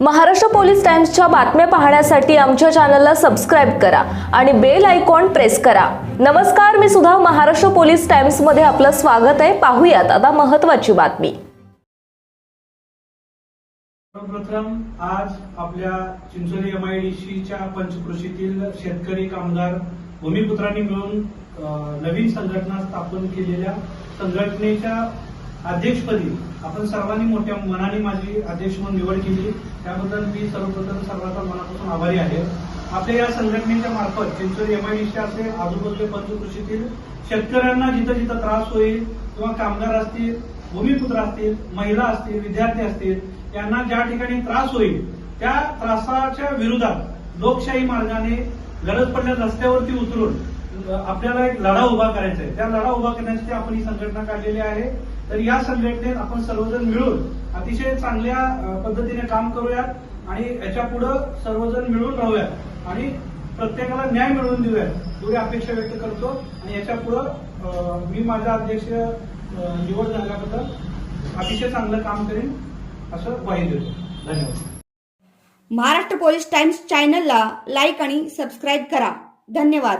Maharashtra police टाइम्सच्या बातम्या पाहण्यासाठी आमच्या चॅनलला सबस्क्राईब करा आणि बेल आयकॉन प्रेस करा. नमस्कार मी सुद्धा महाराष्ट्र पोलीस टाइम्समध्ये आपलं स्वागत आहे. पाहूयात आता महत्वाची बातमी. सर्वप्रथम आज आपल्या चिंचोली एमआयडीसीच्या पंचकृषीतील शेतकरी कामगार भूमिपुत्रांनी मिळून नवीन संघटना स्थापन केलेल्या संघटनेच्या अध्यक्षपदी आपण सर्वांनी मोठ्या मनाने माझी अध्यक्ष म्हणून निवड केली. त्याबद्दल मी सर्वप्रथम सर्वांचा मनापासून आभारी आहे. आपल्या या संघटनेच्या मार्फत चिंचोली एमआयडीसी असेल आजूबाजूच्या पंचकृषीतील शेतकऱ्यांना जिथं जिथं त्रास होईल किंवा कामगार असतील भूमिपुत्र असतील महिला असतील विद्यार्थी असतील यांना ज्या ठिकाणी त्रास होईल त्या त्रासाच्या विरोधात लोकशाही मार्गाने गरज पडल्या रस्त्यावरती उतरून आपल्याला एक लढा उभा करायचा आहे. त्या लढा उभा करण्यासाठी आपण ही संघटना काढलेली आहे. तर या संघटनेत आपण सर्वजण मिळून अतिशय चांगल्या पद्धतीने काम करूयात आणि याच्या पुढं सर्वजण मिळून राहूयात आणि प्रत्येकाला न्याय मिळवून देऊयात. एवढी अपेक्षा व्यक्त करतो आणि याच्या पुढं मी माझा अध्यक्ष निवड झाल्याबद्दल अतिशय चांगलं काम करेन असं ग्वाही देतो. धन्यवाद. महाराष्ट्र पोलीस टाइम्स चॅनलला लाईक आणि सबस्क्राईब करा. धन्यवाद.